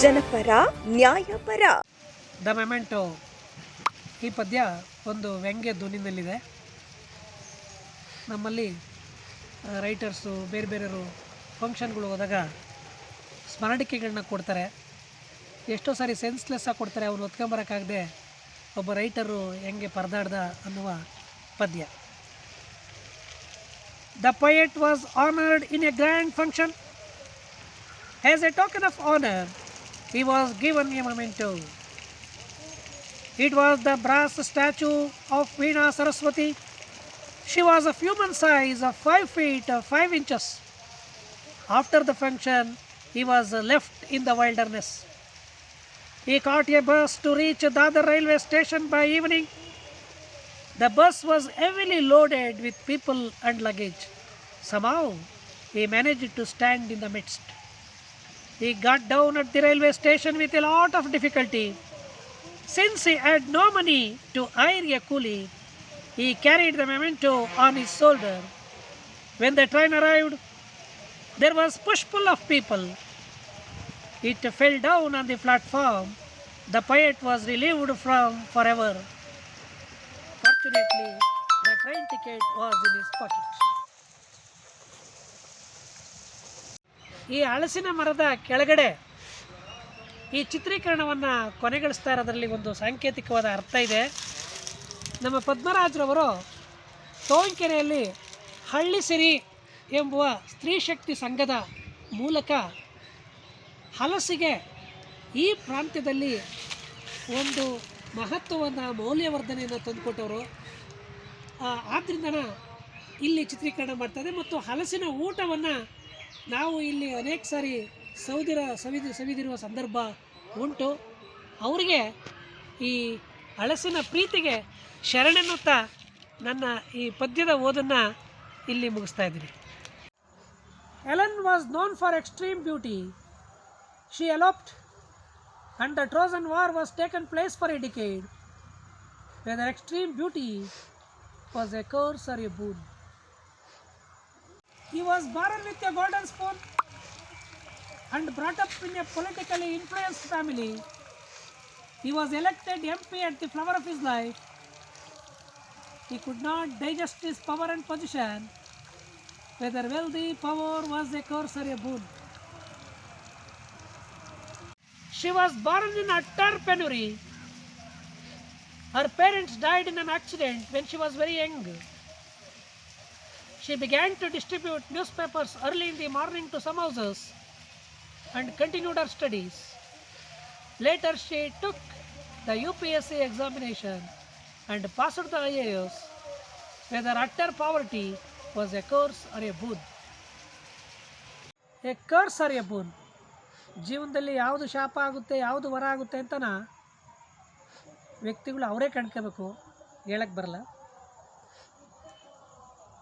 ನ್ಯಾಯಪರ. The memento. ಈ ಪದ್ಯ ಒಂದು ವ್ಯಂಗ್ಯ ಧ್ವನಿನಲ್ಲಿದೆ. ನಮ್ಮಲ್ಲಿ ರೈಟರ್ಸು, ಬೇರೆ ಬೇರೆಯವರು ಫಂಕ್ಷನ್ಗಳು ಹೋದಾಗ ಸ್ಮರಣಿಕೆಗಳನ್ನ ಕೊಡ್ತಾರೆ. ಎಷ್ಟೋ ಸಾರಿ ಸೆನ್ಸ್ಲೆಸ್ ಆಗಿ ಕೊಡ್ತಾರೆ, ಅವ್ನು ಒತ್ಕೊಂಬರೋಕ್ಕಾಗದೆ ಒಬ್ಬ ರೈಟರು ಹೆಂಗೆ ಪರದಾಡ್ದ ಅನ್ನುವ ಪದ್ಯ. The poet was honoured in a grand function. As a token of honour he was given a memento. It was the brass statue of Veena Saraswati. She was of human size of 5 feet uh, 5 inches. After the function, he was left in the wilderness. He caught a bus to reach Dadar railway station by evening. The bus was heavily loaded with people and luggage. Somehow, he managed to stand in the midst. He got down at the railway station with a lot of difficulty. Since he had no money to hire a coolie, he carried the memento on his shoulder. When the train arrived, there was push pull of people. It fell down on the platform. The poet was relieved from forever. Fortunately, the train ticket was in his pocket. ಈ ಹಳಸಿನ ಮರದ ಕೆಳಗಡೆ ಈ ಚಿತ್ರೀಕರಣವನ್ನು ಕೊನೆಗೊಳಿಸ್ತಾ ಇರೋದ್ರಲ್ಲಿ ಒಂದು ಸಾಂಕೇತಿಕವಾದ ಅರ್ಥ ಇದೆ. ನಮ್ಮ ಪದ್ಮರಾಜರವರು ತೋಂಕೆರೆಯಲ್ಲಿ ಹಳ್ಳಿ ಸಿರಿ ಎಂಬುವ ಸ್ತ್ರೀ ಶಕ್ತಿ ಸಂಘದ ಮೂಲಕ ಹಲಸಿಗೆ ಈ ಪ್ರಾಂತ್ಯದಲ್ಲಿ ಒಂದು ಮಹತ್ವವನ್ನು, ಮೌಲ್ಯವರ್ಧನೆಯನ್ನು ತಂದುಕೊಟ್ಟವರು. ಆದ್ದರಿಂದ ಇಲ್ಲಿ ಚಿತ್ರೀಕರಣ ಮಾಡ್ತಾರೆ ಮತ್ತು ಹಲಸಿನ ಊಟವನ್ನು ನಾವು ಇಲ್ಲಿ ಅನೇಕ ಸಾರಿ ಸೌದಿರ ಸವಿದು ಸವಿದಿರುವ ಸಂದರ್ಭ ಉಂಟು. ಅವರಿಗೆ ಈ ಹಳಸಿನ ಪ್ರೀತಿಗೆ ಶರಣೆನ್ನುತ್ತಾ ನನ್ನ ಈ ಪದ್ಯದ ಓದನ್ನು ಇಲ್ಲಿ ಮುಗಿಸ್ತಾ ಇದ್ದೀನಿ. Helen was known for extreme beauty she eloped and the Trojan war was taken place for a decade whether extreme beauty was a curse or a boon He was born with a golden spoon and brought up in a politically influenced family. He was elected MP at the flower of his life. He could not digest his power and position, whether wealthy power was a curse or a boon. She was born in utter penury. Her parents died in an accident when she was very young. She began to distribute newspapers early in the morning to some houses and continued her studies. Later, she took the UPSC examination and passed the IAS, whether utter poverty was a curse or a boon. A curse or a boon. ಜೀವನದಲ್ಲಿ ಯಾವುದು ಶಾಪ ಆಗುತ್ತೆ ಯಾವುದು ವರ ಆಗುತ್ತೆ ಅಂತನ ವ್ಯಕ್ತಿಗಳು ಅವರೇ ಕಂಡ್ಕೋಬೇಕು ಹೇಳಕ್ಕೆ ಬರಲ್ಲ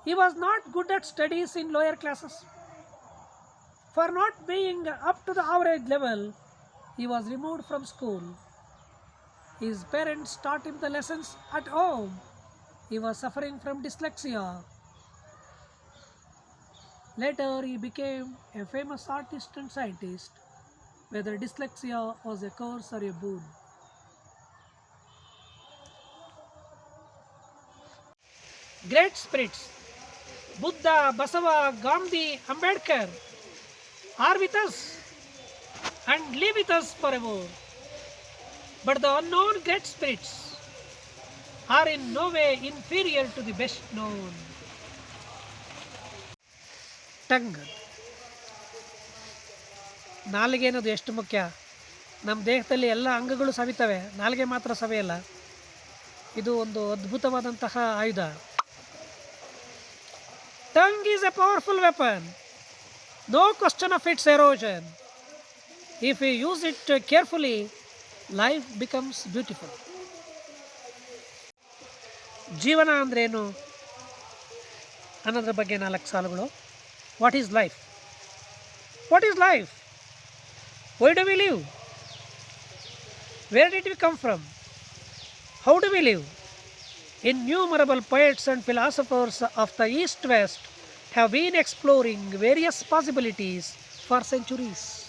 He was not good at studies in lower classes. For not being up to the average level, he was removed from school. His parents taught him the lessons at home. He was suffering from dyslexia. Later, he became a famous artist and scientist, whether dyslexia was a curse or a boon. Great spirits Buddha Basava Gandhi Ambedkar, are with us and live with us forever but the unknown great spirits are in no way inferior to the best known tongue ನಾಲಿಗೆ ಅನ್ನೋದು ಎಷ್ಟು ಮುಖ್ಯ? ನಮ್ಮ ದೇಹದಲ್ಲಿ ಎಲ್ಲ ಅಂಗಗಳು ಸವಿತವೆ, ನಾಲಿಗೆ ಮಾತ್ರ ಸವೆಯಲ್ಲ. ಇದು ಒಂದು ಅದ್ಭುತವಾದಂತಹ ಆಯುಧ. Tongue is a powerful weapon. No question of its erosion. If we use it carefully, life becomes beautiful. ಜೀವನ ಅಂದ್ರೇನು ಅನ್ನೋದ್ರ ಬಗ್ಗೆ ನಾಲ್ಕು ಸಾಲುಗಳು what is life what is life why do we live where did we come from how do we live Innumerable poets and philosophers of the East West have been exploring various possibilities for centuries.